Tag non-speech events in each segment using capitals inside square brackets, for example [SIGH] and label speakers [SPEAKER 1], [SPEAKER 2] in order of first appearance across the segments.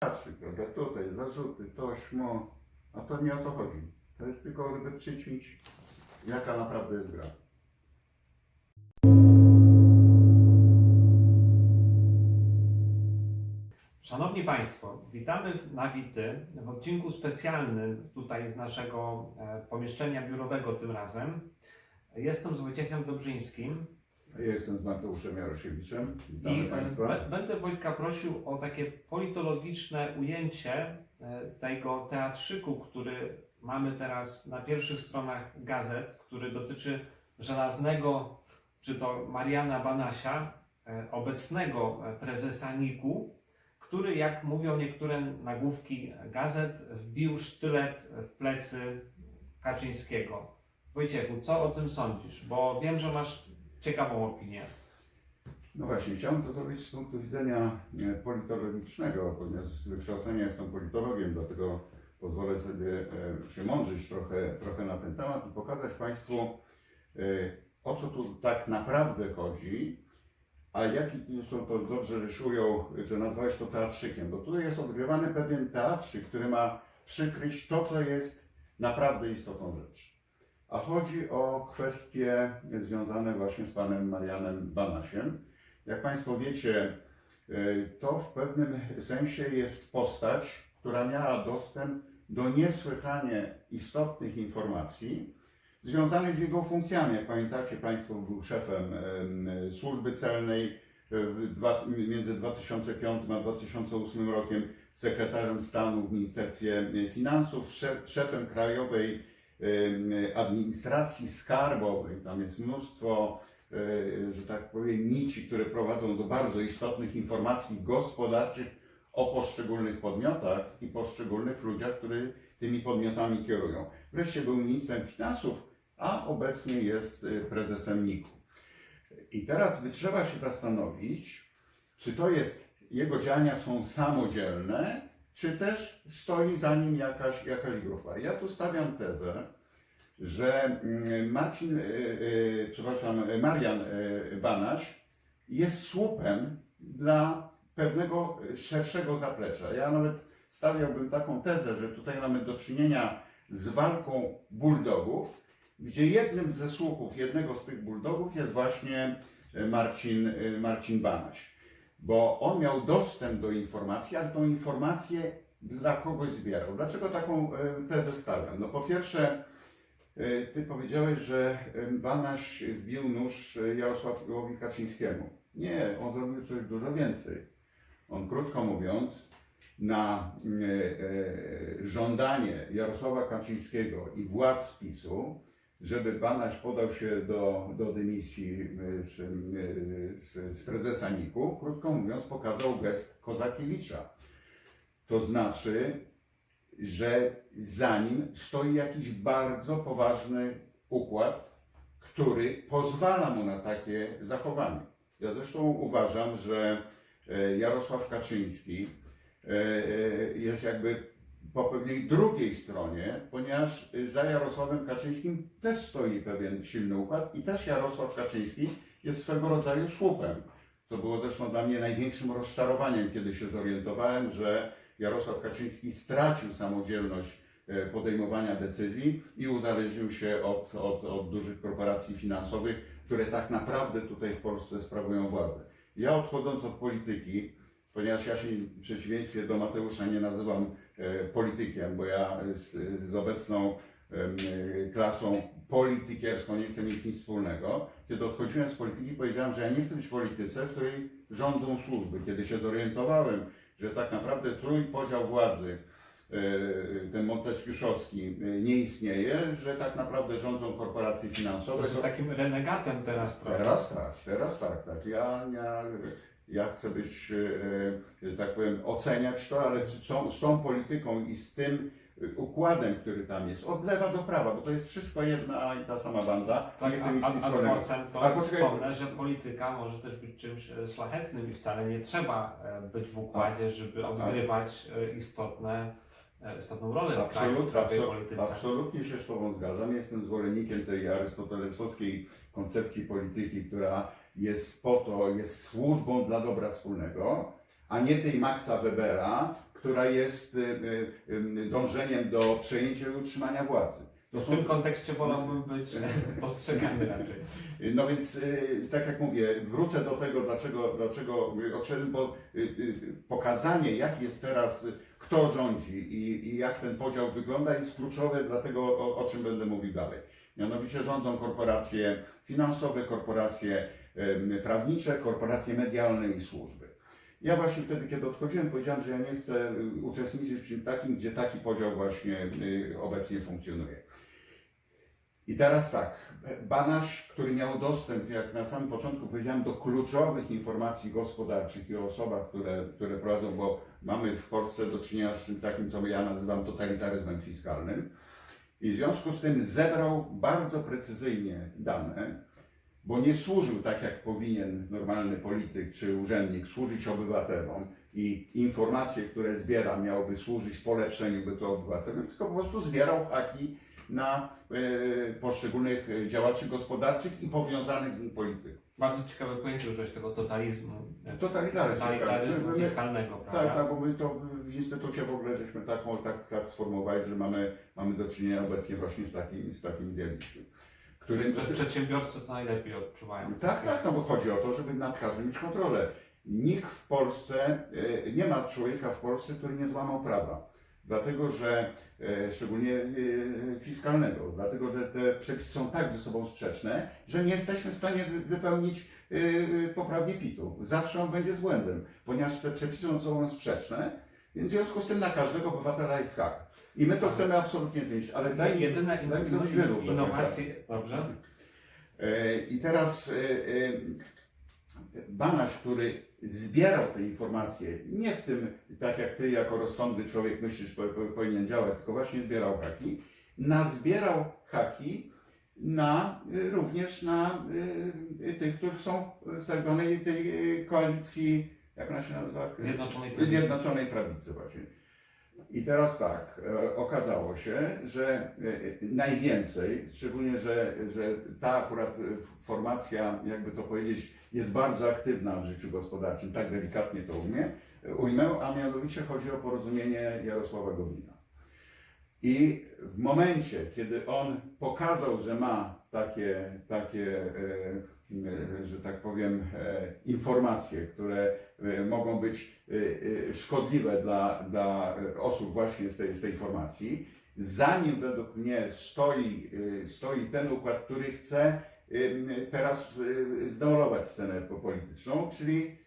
[SPEAKER 1] prawda, tutaj zarzuty, to, śmo, a to nie o to chodzi. To jest tylko, żeby przyćmić, jaka naprawdę jest gra.
[SPEAKER 2] Szanowni Państwo, witamy w Nawity w odcinku specjalnym tutaj z naszego e, pomieszczenia biurowego tym razem. Jestem z Wojciechem Dobrzyńskim
[SPEAKER 1] Ja jestem z Mateuszem Jarosiewiczem.
[SPEAKER 2] i
[SPEAKER 1] Witamy Państwa.
[SPEAKER 2] będę Wojtka prosił o takie politologiczne ujęcie e, tego teatrzyku, który mamy teraz na pierwszych stronach gazet, który dotyczy żelaznego, czy to Mariana Banasia, e, obecnego e, prezesa NIK-u, który, jak mówią niektóre nagłówki gazet, wbił sztylet w plecy Kaczyńskiego. Wojciechu, co o tym sądzisz? Bo wiem, że masz ciekawą opinię.
[SPEAKER 1] No właśnie, chciałem to zrobić z punktu widzenia e, politologicznego, ponieważ z wykształcenia jestem politologiem, dlatego pozwolę sobie e, się mądrzyć trochę, trochę na ten temat i pokazać Państwu, e, o co tu tak naprawdę chodzi, a jaki zresztą to dobrze, ujął, że nazwałeś to teatrzykiem, bo tutaj jest odgrywany pewien teatrzyk, który ma przykryć to, co jest naprawdę istotą rzeczy. A chodzi o kwestie związane właśnie z panem Marianem Banasiem. Jak Państwo wiecie, y, to w pewnym sensie jest postać, która miała dostęp do niesłychanie istotnych informacji związanych z jego funkcjami. Jak pamiętacie, Państwo był szefem em, służby celnej dwa, między 2005 a 2008 rokiem, sekretarzem stanu w Ministerstwie Finansów, szef, szefem Krajowej Administracji Skarbowej. Tam jest mnóstwo e, że tak powiem, nici, które prowadzą do bardzo istotnych informacji gospodarczych o poszczególnych podmiotach i poszczególnych ludziach, którzy tymi podmiotami kierują. Wreszcie był ministrem finansów, a obecnie jest e, prezesem NIK-u. I teraz by trzeba się zastanowić, czy to jest, jego działania są samodzielne, czy też stoi za nim jakaś, jakaś grupa. Ja tu stawiam tezę, że mm, Marcin, y, y, przepraszam, y, Marian Banaś jest słupem dla pewnego szerszego zaplecza. Ja nawet stawiałbym taką tezę, że tutaj mamy do czynienia z walką bulldogów, gdzie jednym ze słupów jednego z tych bulldogów jest właśnie Marcin, Marcin Banaś. Bo on miał dostęp do informacji, ale tą informację dla kogoś zbierał. Dlaczego taką y, tezę stawiam? No po pierwsze, E, Ty powiedziałeś, że e, Banaś wbił nóż e, Jarosławowi Kaczyńskiemu. Nie, on zrobił coś dużo więcej. On, krótko mówiąc, na e, e, żądanie Jarosława Kaczyńskiego i władz PiSu, żeby Banaś podał się do, do dymisji e, z, e, z, z prezesa NIK-u, krótko mówiąc, pokazał gest Kozakiewicza. To znaczy, że za nim stoi jakiś bardzo poważny układ, który pozwala mu na takie zachowanie. Ja zresztą uważam, że e, Jarosław Kaczyński e, e, jest jakby po pewnej drugiej stronie, ponieważ za Jarosławem Kaczyńskim też stoi pewien silny układ i też Jarosław Kaczyński jest swego rodzaju słupem. To było zresztą dla mnie największym rozczarowaniem, kiedy się zorientowałem, że Jarosław Kaczyński stracił samodzielność e, podejmowania decyzji i uzależnił się od, od, od dużych korporacji finansowych, które tak naprawdę tutaj w Polsce sprawują władzę. Ja odchodząc od polityki, ponieważ ja się w przeciwieństwie do Mateusza nie nazywam politykiem, bo ja z, z obecną e, klasą politykierską nie chcę mieć nic wspólnego. Kiedy odchodziłem z polityki, powiedziałem, że ja nie chcę być w polityce, w której rządzą służby. Kiedy się zorientowałem, że tak naprawdę trójpodział władzy, e, ten monteskiuszowski e, nie istnieje, że tak naprawdę rządzą korporacje finansowe.
[SPEAKER 2] Jesteś takim renegatem teraz trochę.
[SPEAKER 1] Teraz tak, teraz tak, tak. Ja, ja, ja chcę być, e, że tak powiem, oceniać to, ale z tą, z tą polityką i z tym układem, który tam jest, od lewa do prawa, bo to jest wszystko jedna i ta sama banda.
[SPEAKER 2] Tak, a, a adwocem to
[SPEAKER 1] poczekaj.
[SPEAKER 2] wspomnę, że polityka może też być czymś e, szlachetnym i wcale nie trzeba e, być w układzie, żeby
[SPEAKER 1] a-
[SPEAKER 2] odgrywać istotne, istotną rolę w kraju, w polityce.
[SPEAKER 1] absolutnie się z Tobą zgadzam. Jestem zwolennikiem tej arystotelesowskiej koncepcji polityki, która jest po to, jest służbą dla dobra wspólnego, a nie tej Maxa Webera, która jest y, y, y, dążeniem do przejęcia i utrzymania władzy. To
[SPEAKER 2] W tym kontekście wolałbym być postrzegany raczej. [LAUGHS]
[SPEAKER 1] No więc, tak jak mówię, wrócę do tego, dlaczego, dlaczego odszedłem, bo pokazanie, jak jest teraz, kto rządzi i, i jak ten podział wygląda, jest kluczowe dla tego, o, o czym będę mówił dalej. Mianowicie rządzą korporacje finansowe, korporacje prawnicze, korporacje medialne i służby. Ja właśnie wtedy, kiedy odchodziłem, powiedziałem, że ja nie chcę y, uczestniczyć w czymś takim, gdzie taki podział właśnie y, obecnie funkcjonuje. I teraz tak, Banaś, który miał dostęp, jak na samym początku powiedziałem, do kluczowych informacji gospodarczych i o osobach, które, które prowadzą, bo mamy w Polsce do czynienia z czymś takim, co ja nazywam totalitaryzmem fiskalnym. I w związku z tym zebrał bardzo precyzyjnie dane, bo nie służył tak, jak powinien normalny polityk czy urzędnik służyć obywatelom i informacje, które zbiera, miałyby służyć polepszeniu bytu obywatelom, tylko po prostu zbierał haki na e, poszczególnych e, działaczy gospodarczych i powiązanych z nim polityków.
[SPEAKER 2] Bardzo ciekawe pojęcie użyłeś tego totalizmu.
[SPEAKER 1] Totalitaryzm
[SPEAKER 2] totalitaryzmu
[SPEAKER 1] fiskalny.
[SPEAKER 2] fiskalnego,
[SPEAKER 1] Tak,
[SPEAKER 2] prawda?
[SPEAKER 1] tak, bo my to w instytucie w ogóle żeśmy taką, tak, tak sformułowali, że mamy, mamy do czynienia obecnie właśnie z takim, z takim zjawiskiem. Którym,
[SPEAKER 2] Że przedsiębiorcy to najlepiej odczuwają.
[SPEAKER 1] tak, tak, no bo chodzi o to, żeby nad każdym mieć kontrolę. Nikt w Polsce, e, nie ma człowieka w Polsce, który nie złamał prawa. Dlatego, że e, szczególnie e, fiskalnego, dlatego, że te przepisy są tak ze sobą sprzeczne, że nie jesteśmy w stanie wy- wypełnić poprawnie PIT-u. Zawsze on będzie z błędem, ponieważ te przepisy są ze sobą sprzeczne, więc w związku z tym na każdego obywatela jest hak. I my to chcemy absolutnie zmienić, ale daj mi,
[SPEAKER 2] Jedyne
[SPEAKER 1] daj mi do końca.
[SPEAKER 2] innowacje, dobrze?
[SPEAKER 1] E, I teraz e, e, Banaś, który zbierał te informacje, nie w tym, tak jak ty jako rozsądny człowiek myślisz, po, po, powinien działać, tylko właśnie zbierał haki, nazbierał haki na, y, również na y, y, tych, którzy są z tak zwanej tej y, koalicji, jak ona się nazywa?
[SPEAKER 2] Zjednoczonej Prawicy.
[SPEAKER 1] Zjednoczonej Prawicy właśnie. I teraz tak, e, okazało się, że e, najwięcej, szczególnie, że, że ta akurat formacja, jakby to powiedzieć, jest bardzo aktywna w życiu gospodarczym, tak delikatnie to umie, ujmę, a mianowicie chodzi o porozumienie Jarosława Gowina. I w momencie, kiedy on pokazał, że ma takie, takie e, e, że tak powiem, e, informacje, które mogą być szkodliwe dla, dla osób właśnie z tej, z tej formacji, za nim według mnie stoi, stoi ten układ, który chce teraz zdemolować scenę polityczną, czyli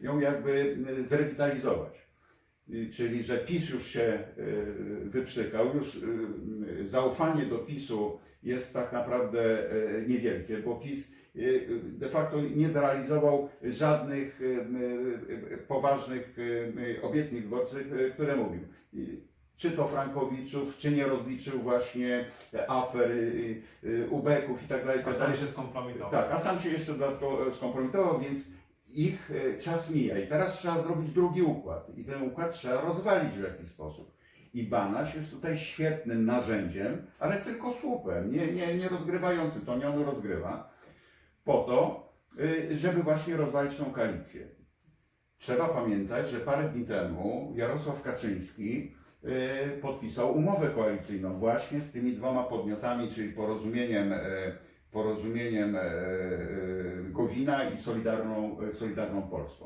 [SPEAKER 1] ją jakby zrewitalizować. I- Czyli, że PiS już się e, wyprzykał, już e, zaufanie do PiSu jest tak naprawdę niewielkie, bo PiS de facto nie zrealizował żadnych poważnych obietnic wyborczych, które mówił. Czy to Frankowiczów, czy nie rozliczył właśnie afer, ubeków i tak dalej.
[SPEAKER 2] A
[SPEAKER 1] tak
[SPEAKER 2] sam
[SPEAKER 1] dalej.
[SPEAKER 2] się skompromitował.
[SPEAKER 1] Tak, a sam się jeszcze dodatkowo skompromitował, więc ich e, czas mija i teraz trzeba zrobić drugi układ i ten układ trzeba rozwalić w jakiś sposób. I Banaś jest tutaj świetnym narzędziem, ale tylko słupem, nie, nie, nie rozgrywającym, to nie on rozgrywa, po to, y, żeby właśnie rozwalić tą koalicję. Trzeba pamiętać, że parę dni temu Jarosław Kaczyński y, podpisał umowę koalicyjną właśnie z tymi dwoma podmiotami, czyli porozumieniem, e, porozumieniem e, e, Gowina i Solidarną, e, Solidarną Polską.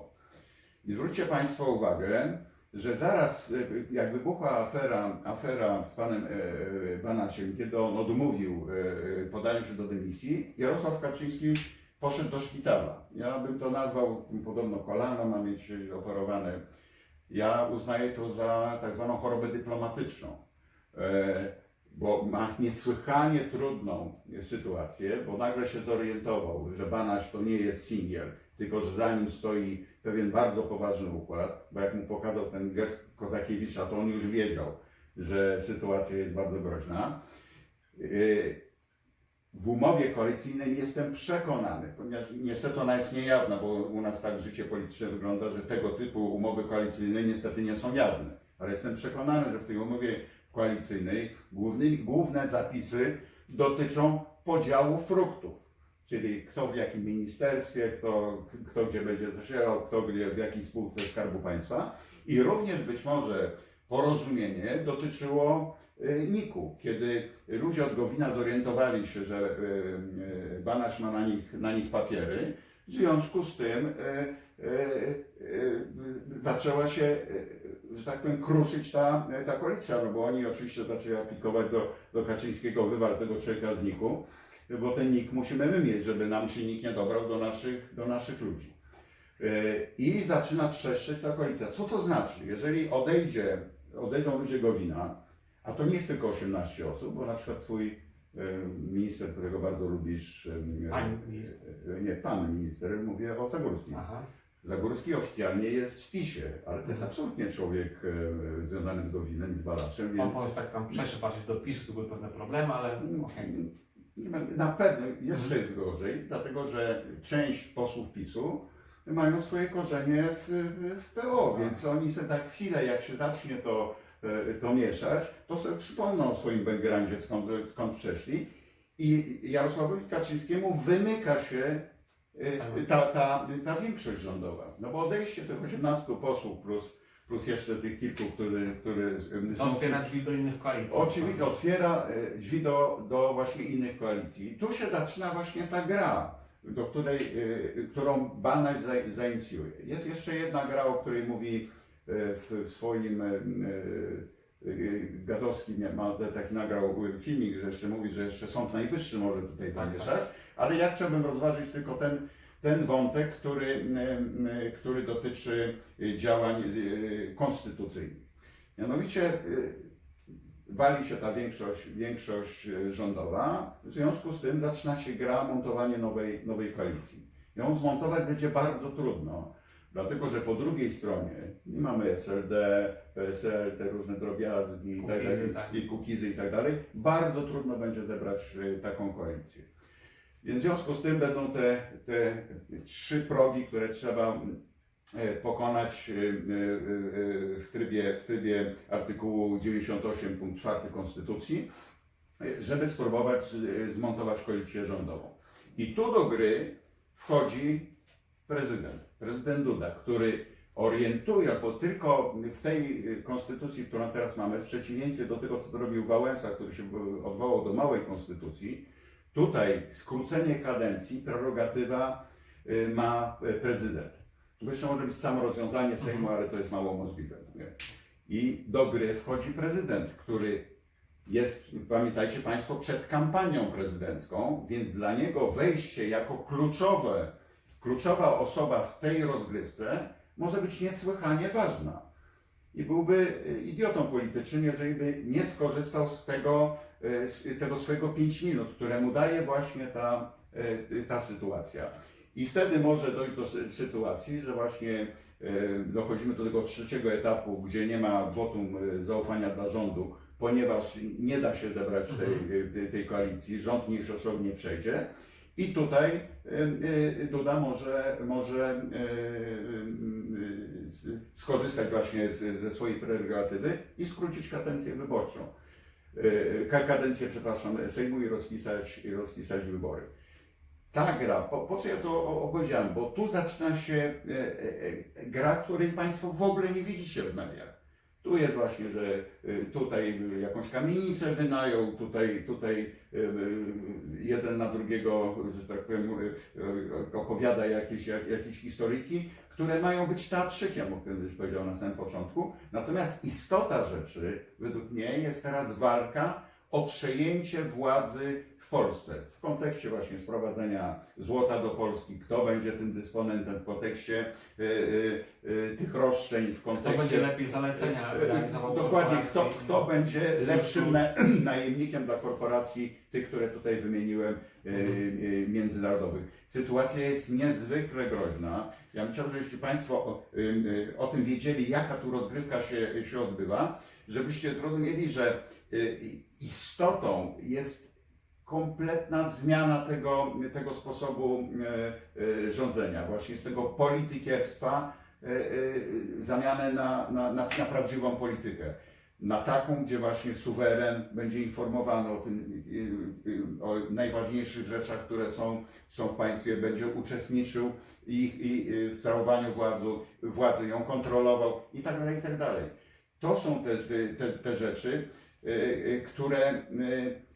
[SPEAKER 1] I zwróćcie Państwo uwagę, że zaraz jak wybuchła afera, afera z panem Banasiem, kiedy on odmówił e, podania się do dymisji, Jarosław Kaczyński poszedł do szpitala. Ja bym to nazwał, podobno kolano ma mieć operowane. Ja uznaję to za tak zwaną chorobę dyplomatyczną, bo ma niesłychanie trudną sytuację, bo nagle się zorientował, że Banaś to nie jest singiel, tylko że za nim stoi pewien bardzo poważny układ, bo jak mu pokazał ten gest Kozakiewicza, to on już wiedział, że sytuacja jest bardzo groźna. W umowie koalicyjnej jestem przekonany, ponieważ niestety ona jest niejawna, bo u nas tak życie polityczne wygląda, że tego typu umowy koalicyjne niestety nie są jawne. Ale jestem przekonany, że w tej umowie koalicyjnej głównymi, główne zapisy dotyczą podziału fruktów. Czyli kto w jakim ministerstwie, kto, kto gdzie będzie zasiadał, kto gdzie, w jakiej spółce Skarbu Państwa. I również być może porozumienie dotyczyło y, NIK-u, kiedy ludzie od Gowina zorientowali się, że y, y, Banaś ma na nich, na nich papiery, w związku z tym zaczęła się, że tak powiem, kruszyć ta, ta koalicja, no bo oni oczywiście zaczęli aplikować do, do Kaczyńskiego wywar tego człowieka z NIK-u, bo ten NIK musimy my mieć, żeby nam się nikt nie dobrał do naszych, do naszych ludzi. Y, I zaczyna trzeszczeć ta koalicja. Co to znaczy? Jeżeli odejdzie, odejdą ludzie Gowina, a to nie jest tylko 18 osób, bo na przykład twój y, minister, którego bardzo lubisz, y,
[SPEAKER 2] Pani minister.
[SPEAKER 1] nie, pan minister, mówię o Zagórskim.
[SPEAKER 2] Aha.
[SPEAKER 1] Zagórski oficjalnie jest w PiSie, ale to jest absolutnie człowiek y, związany z Gowinem i z Balaczem,
[SPEAKER 2] Pan
[SPEAKER 1] więc
[SPEAKER 2] powie tak tam przeszedł bardziej do PiSu, tu były pewne problemy, ale okej.
[SPEAKER 1] nie ma- na pewno jeszcze jest gorzej, dlatego że część posłów PiSu mają swoje korzenie w, w, PO,
[SPEAKER 2] Tak.
[SPEAKER 1] więc oni sobie tak chwilę, jak się zacznie to, e, to mieszać, to sobie przypomną o swoim backgroundzie, skąd, skąd przeszli. I Jarosławowi Kaczyńskiemu wymyka się e, ta, ta, ta większość rządowa. No bo odejście tych 18 posłów plus, plus jeszcze tych kilku, który, który
[SPEAKER 2] To otwiera drzwi do innych koalicji.
[SPEAKER 1] Oczywiście otwiera e, drzwi do, do właśnie innych koalicji. I tu się zaczyna właśnie ta gra, do której, e, którą Banaś za- zainicjuje. Jest jeszcze jedna gra, o której mówi e, w, swoim Gadowski ma taki nagrał filmik, że jeszcze mówi, że jeszcze Sąd Najwyższy może tutaj
[SPEAKER 2] Tak,
[SPEAKER 1] zamieszać, ale ja chciałbym rozważyć tylko ten, ten wątek, który, który dotyczy y, działań y, konstytucyjnych. Mianowicie y, wali się ta większość, większość rządowa, w związku z tym zaczyna się gra montowanie nowej, nowej koalicji. Ją zmontować będzie bardzo trudno, dlatego że po drugiej stronie nie mamy SLD, PSL, te różne drobiazgi i tak
[SPEAKER 2] Kukizy,
[SPEAKER 1] dalej,
[SPEAKER 2] tak.
[SPEAKER 1] i kukizy i tak dalej. Bardzo trudno będzie zebrać y, taką koalicję. Więc w związku z tym będą te, te trzy progi, które trzeba e, pokonać e, w trybie, w trybie artykułu 98 punkt 4 Konstytucji, żeby spróbować zmontować koalicję rządową. I tu do gry wchodzi prezydent, prezydent Duda, który orientuje, bo tylko w tej e, konstytucji, którą teraz mamy, w przeciwieństwie do tego, co zrobił Wałęsa, który się e, odwołał do małej konstytucji, tutaj skrócenie kadencji, prerogatywa y, ma y, prezydent. Jeszcze może być samo rozwiązanie Sejmu, ale to jest mało możliwe. I do gry wchodzi prezydent, który jest, pamiętajcie Państwo, przed kampanią prezydencką, więc dla niego wejście jako kluczowe, kluczowa osoba w tej rozgrywce może być niesłychanie ważna. I byłby y, idiotą politycznym, jeżeli by nie skorzystał z tego, y, z tego swojego 5 minut, które mu daje właśnie ta, y, ta sytuacja. I wtedy może dojść do sy- sytuacji, że właśnie dochodzimy do tego trzeciego etapu, gdzie nie ma wotum zaufania dla rządu, ponieważ nie da się zebrać tej, y, tej, koalicji, rząd mniejszościowy nie przejdzie. I tutaj y, y, Duda może, może y, skorzystać właśnie ze swojej prerogatywy i skrócić kadencję wyborczą. Ka- Kadencję, przepraszam, Sejmu i rozpisać, rozpisać wybory. Ta gra, po, po co ja to opowiedziałem? Bo tu zaczyna się gra, której Państwo w ogóle nie widzicie w mediach. Tu jest właśnie, że y, tutaj jakąś kamienicę wynają, tutaj, tutaj y, y, jeden na drugiego, że tak powiem, opowiada jakieś, jak, jakieś historyki, które mają być teatrzykiem, o którym już powiedział na samym początku. Natomiast istota rzeczy, według mnie, jest teraz walka o przejęcie władzy Polsce. W kontekście właśnie sprowadzenia złota do Polski, kto będzie tym dysponentem, w kontekście y, y, y, tych roszczeń, w
[SPEAKER 2] Kto
[SPEAKER 1] kontekście...
[SPEAKER 2] będzie lepiej zalecenia realizował
[SPEAKER 1] Dokładnie, kto, kto będzie lepszym na, [CLEARS THROAT] najemnikiem dla korporacji, tych, które tutaj wymieniłem, y, y, międzynarodowych. Sytuacja jest niezwykle groźna. Ja bym chciał, żebyście Państwo o, y, y, o tym wiedzieli, jaka tu rozgrywka się, się odbywa, żebyście zrozumieli, że y, istotą jest kompletna zmiana tego, tego sposobu e, e, rządzenia, właśnie z tego politykierstwa e, zamianę na, na, na, na prawdziwą politykę. na taką, gdzie właśnie suweren będzie informowany o tym, o najważniejszych rzeczach, które są, są w państwie, będzie uczestniczył ich, i, w całowaniu władzy, władzy, ją kontrolował i tak dalej, i tak dalej. To są te, te, te, rzeczy, które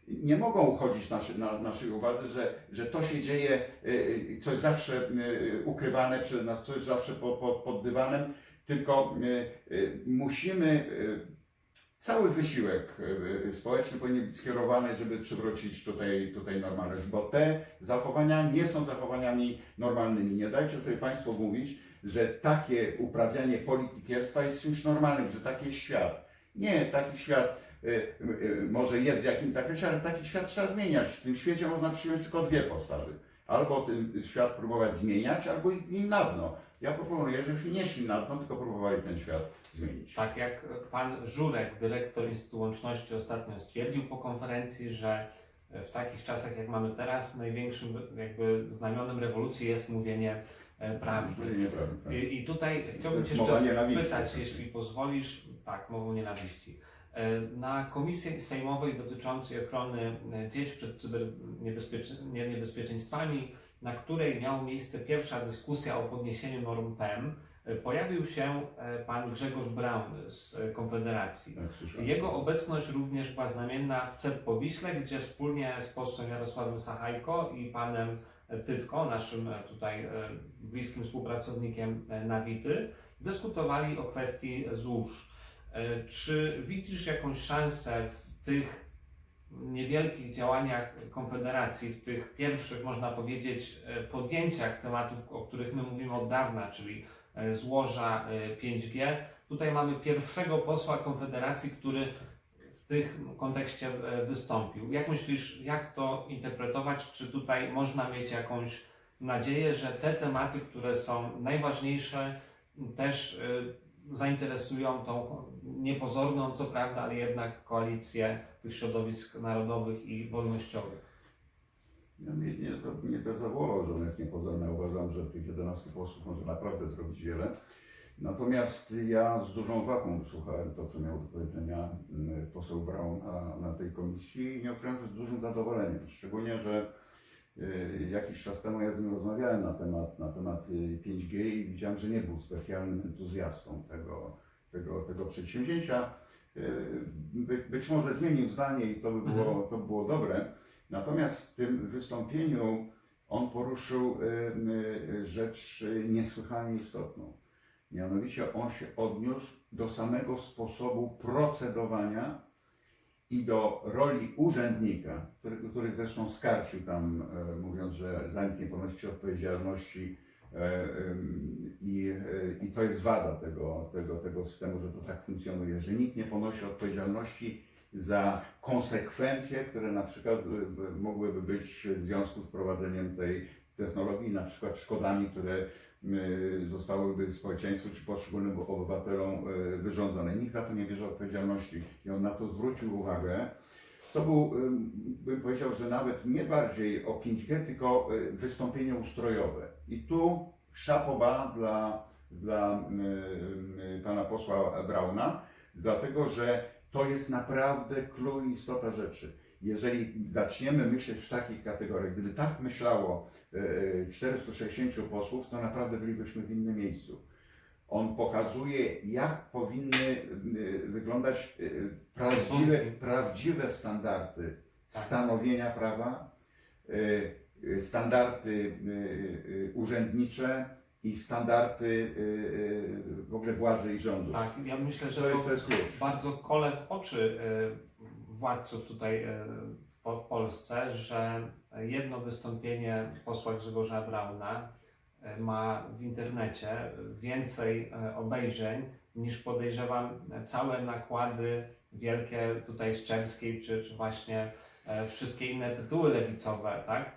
[SPEAKER 1] nie mogą uchodzić naszy, na naszej uwadze, że, że to się dzieje, y, y, coś zawsze y, ukrywane przez nas, coś zawsze pod, pod, pod dywanem, tylko musimy, cały wysiłek społeczny powinien być skierowany, żeby przywrócić tutaj, tutaj normalność, bo te zachowania nie są zachowaniami normalnymi. Nie dajcie sobie Państwo mówić, że takie uprawianie politykierstwa jest czymś normalnym, że taki jest świat. Nie, taki świat może jest w jakimś zakresie, ale taki świat trzeba zmieniać. W tym świecie można przyjąć tylko dwie postawy. Albo ten świat próbować zmieniać, albo iść z nim na dno. Ja proponuję, żebyśmy nie szli na dno, tylko próbowali ten świat zmienić.
[SPEAKER 2] Tak jak pan Żurek, dyrektor Instytutu Łączności ostatnio stwierdził po konferencji, że w takich czasach jak mamy teraz, największym jakby znamionem rewolucji jest mówienie e, prawdy.
[SPEAKER 1] Nieprawda.
[SPEAKER 2] I, I tutaj chciałbym Cię jeszcze pytać, jeśli pozwolisz, tak, mową nienawiści. E, Na komisji sejmowej dotyczącej ochrony e, dzieci przed cyberniebezpieczeństwami, na której miała miejsce pierwsza dyskusja o podniesieniu norm PEM, e, pojawił się pan Grzegorz Braun z Konfederacji.
[SPEAKER 1] Tak.
[SPEAKER 2] Jego obecność również była znamienna w CEP Powiśle, gdzie wspólnie z posłem Jarosławem Sachajko i panem Tytko, naszym tutaj bliskim współpracownikiem Nawity, dyskutowali o kwestii złóż. E, Czy widzisz jakąś szansę w tych niewielkich działaniach Konfederacji, w tych pierwszych, można powiedzieć, e, podjęciach tematów, o których my mówimy od dawna, czyli e, złoża e, 5G, Tutaj mamy pierwszego posła Konfederacji, który w tym kontekście wystąpił. Jak myślisz, jak to interpretować? Czy tutaj można mieć jakąś nadzieję, że te tematy, które są najważniejsze, też zainteresują tą niepozorną, co prawda, ale jednak koalicję tych środowisk narodowych i wolnościowych?
[SPEAKER 1] Ja mnie nie, nie zawołał, że on jest niepozorny. Uważam, że tych 11 posłów może naprawdę zrobić wiele. Natomiast ja z dużą uwagą wysłuchałem to, co miał do powiedzenia mm, poseł Braun na, tej komisji i nie że z dużym zadowoleniem. Szczególnie, że jakiś czas temu ja z nim rozmawiałem na temat, na temat y, 5G i widziałem, że nie był specjalnym entuzjastą tego, tego, tego przedsięwzięcia. Y, By, być może zmienił zdanie i to by było, to by było dobre. Natomiast w tym wystąpieniu on poruszył rzecz niesłychanie istotną. Mianowicie on się odniósł do samego sposobu procedowania i do roli urzędnika, który, który zresztą skarcił tam, e, mówiąc, że za nic nie ponosi odpowiedzialności e, i, e, i to jest wada tego, tego, tego systemu, że to tak funkcjonuje, że nikt nie ponosi odpowiedzialności za konsekwencje, które na przykład y, mogłyby być w związku z wprowadzeniem tej technologii, na przykład szkodami, które y, zostałyby społeczeństwu czy poszczególnym obywatelom y, wyrządzone. Nikt za to nie bierze odpowiedzialności i on na to zwrócił uwagę. To był, y, bym powiedział, że nawet nie bardziej o 5G, tylko wystąpienie ustrojowe. I tu szapoba dla, dla pana posła Brauna, dlatego że to jest naprawdę i istota rzeczy. Jeżeli zaczniemy myśleć w takich kategoriach, gdyby tak myślało e, 460 posłów, to naprawdę bylibyśmy w innym miejscu. On pokazuje, jak powinny e, wyglądać e, prawdziwe, prawdziwe standardy
[SPEAKER 2] Tak.
[SPEAKER 1] stanowienia prawa, e, e, standardy e, e, urzędnicze i standardy e, e, w ogóle władzy i rządu.
[SPEAKER 2] Tak, ja myślę, że
[SPEAKER 1] To jest,
[SPEAKER 2] to
[SPEAKER 1] jest klucz.
[SPEAKER 2] bardzo kole w oczy e, władców tutaj e, w Po- w Polsce, że jedno wystąpienie posła Grzegorza Brauna e, ma w internecie więcej e, obejrzeń niż podejrzewam całe nakłady wielkie tutaj z Czerskiej, czy, czy właśnie wszystkie inne tytuły lewicowe, tak?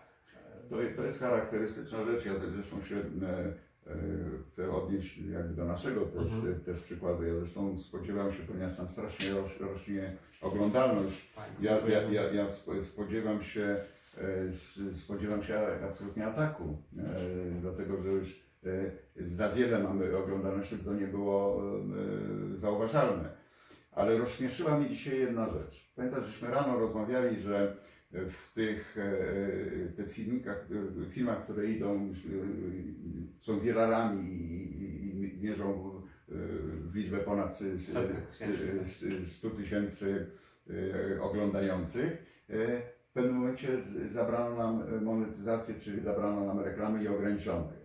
[SPEAKER 1] To, to jest charakterystyczna rzecz. Ja zresztą się chcę odnieść jakby do naszego też,
[SPEAKER 2] Mhm.
[SPEAKER 1] też przykładu. Ja zresztą spodziewam się, ponieważ tam strasznie roś, rośnie oglądalność. Ja, ja, ja, ja spo- spodziewam się e, spodziewam się absolutnie ataku, e, dlatego że już e, za wiele mamy oglądalności, to nie było e, zauważalne. Ale rozśmieszyła mnie dzisiaj jedna rzecz. Pamiętasz, żeśmy rano rozmawiali, że w tych, e, tych filmikach, e, filmach, które idą, e, są wiralami i, i, i mierzą w liczbę ponad e,
[SPEAKER 2] Setek tysięcy.
[SPEAKER 1] e, 100 tysięcy e, oglądających. W pewnym momencie zabrano nam monetyzację, czyli zabrano nam reklamy i ograniczono.
[SPEAKER 2] Tak,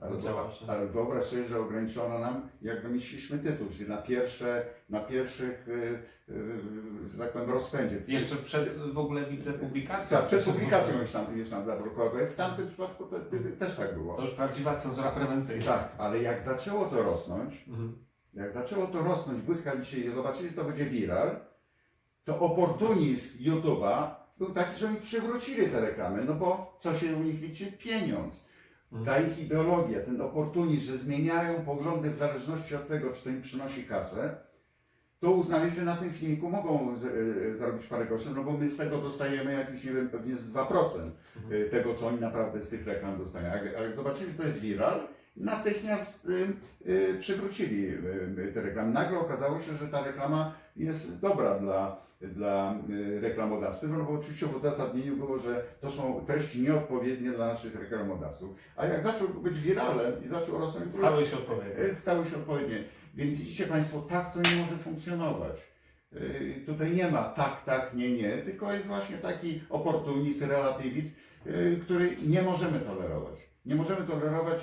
[SPEAKER 1] Ale,
[SPEAKER 2] się.
[SPEAKER 1] ale wyobraź sobie, że ograniczono nam, jak wymyśliliśmy tytuł, czyli na pierwsze, na pierwszych, y, y, że tak powiem, rozpędzie.
[SPEAKER 2] Jeszcze przed w ogóle widzę publikacją.
[SPEAKER 1] Tak, przed publikacją już nam, zablokowały. W tamtym przypadku te, te, też tak było.
[SPEAKER 2] To już prawdziwa cenzura prewencyjna.
[SPEAKER 1] Tak, ale jak zaczęło to rosnąć,
[SPEAKER 2] Mhm.
[SPEAKER 1] jak zaczęło to rosnąć błyskawicznie i zobaczyli, że to będzie viral, to oportunizm YouTube'a był taki, że oni przywrócili te reklamy, no bo co się u nich liczy? Pieniądz.
[SPEAKER 2] Mhm.
[SPEAKER 1] Ta ich ideologia, ten oportunizm, że zmieniają poglądy w zależności od tego, czy to im przynosi kasę, to uznali, że na tym filmiku mogą z, e, zarobić parę groszy, no bo my z tego dostajemy jakieś, nie wiem, pewnie z 2%
[SPEAKER 2] Mhm.
[SPEAKER 1] e, tego, co oni naprawdę z tych reklam dostają. Ale jak zobaczyli, że to jest viral, natychmiast przywrócili te reklamy. Nagle okazało się, że ta reklama jest dobra dla, dla y, reklamodawcy, no bo oczywiście w uzasadnieniu było, że to są treści nieodpowiednie dla naszych reklamodawców. A jak zaczął być viralem i zaczął rosnąć,
[SPEAKER 2] Stały się odpowiednie.
[SPEAKER 1] E, stały się odpowiednie. Więc widzicie Państwo, tak to nie może funkcjonować. E, Tutaj nie ma tak, tak, nie, nie, tylko jest właśnie taki oportunizm, relatywizm, który nie możemy tolerować. Nie możemy tolerować,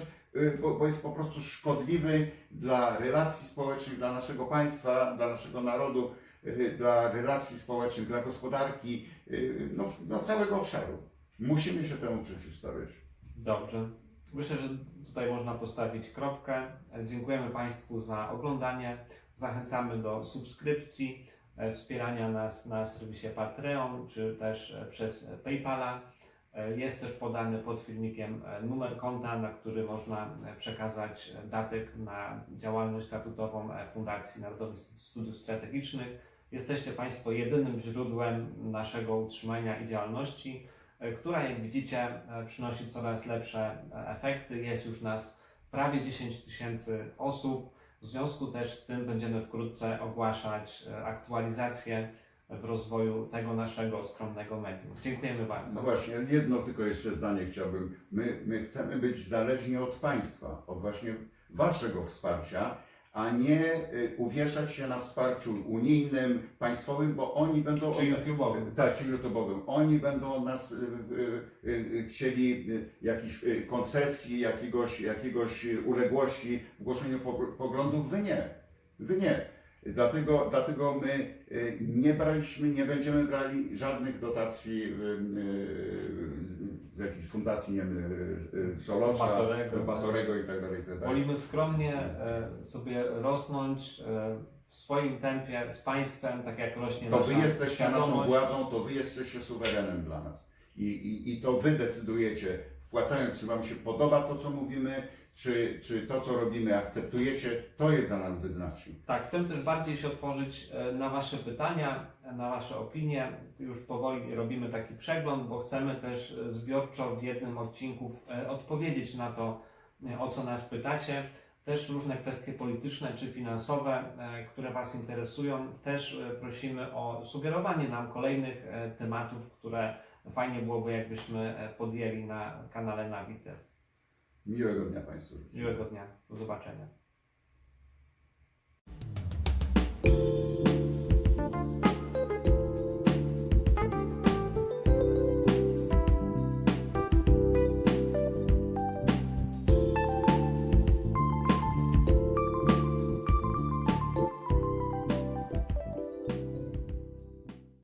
[SPEAKER 1] bo, bo jest po prostu szkodliwy dla relacji społecznych, dla naszego państwa, dla naszego narodu, e, dla relacji społecznych, dla gospodarki, e, no, no całego obszaru. Musimy się temu przeciwstawiać.
[SPEAKER 2] Dobrze. Myślę, że tutaj można postawić kropkę. Dziękujemy Państwu za oglądanie. Zachęcamy do subskrypcji, e, wspierania nas na serwisie Patreon czy też e, przez PayPala. E, Jest też podany pod filmikiem e, numer konta, na który można e, przekazać datek na działalność statutową Fundacji Narodowych Studiów Strategicznych. Jesteście Państwo jedynym źródłem naszego utrzymania i działalności która jak widzicie przynosi coraz lepsze efekty. Jest już nas prawie 10 tysięcy osób. W związku też z tym będziemy wkrótce ogłaszać aktualizację w rozwoju tego naszego skromnego medium. Dziękujemy bardzo.
[SPEAKER 1] No właśnie, jedno tylko jeszcze zdanie chciałbym. My, my chcemy być zależni od państwa, od właśnie waszego wsparcia, a nie y, uwieszać się na wsparciu unijnym, państwowym, bo oni będą...
[SPEAKER 2] Czy YouTube'owym.
[SPEAKER 1] Tak, czy YouTube'owym. Oni będą od nas y, y, y, chcieli y, jakichś y, koncesji, jakiegoś, jakiegoś y, uległości w głoszeniu pog- poglądów. Wy nie. Wy nie. Dlatego, dlatego my y, nie braliśmy, nie będziemy brali żadnych dotacji y, y, z jakichś fundacji, nie wiem, y, y, Solosza,
[SPEAKER 2] Batorego,
[SPEAKER 1] Batorego i tak i tak dalej.
[SPEAKER 2] Wolimy skromnie e, sobie rosnąć e, w swoim tempie z państwem, tak jak rośnie
[SPEAKER 1] To wy jesteście naszą
[SPEAKER 2] świadomość.
[SPEAKER 1] władzą, to wy jesteście suwerenem dla nas. I, i, I to wy decydujecie, wpłacając, czy wam się podoba to, co mówimy, czy, czy to, co robimy, akceptujecie, to jest dla nas wyznacznik.
[SPEAKER 2] Tak, chcę też bardziej się otworzyć e, na Wasze pytania, na Wasze opinie. Już powoli robimy taki przegląd, bo chcemy też e, zbiorczo w jednym odcinku e, odpowiedzieć na to, o co nas pytacie. Też różne kwestie polityczne czy finansowe, które Was interesują. Też prosimy o sugerowanie nam kolejnych tematów, które fajnie byłoby, jakbyśmy podjęli na kanale Navite.
[SPEAKER 1] Miłego dnia Państwu.
[SPEAKER 2] Miłego dnia, do zobaczenia.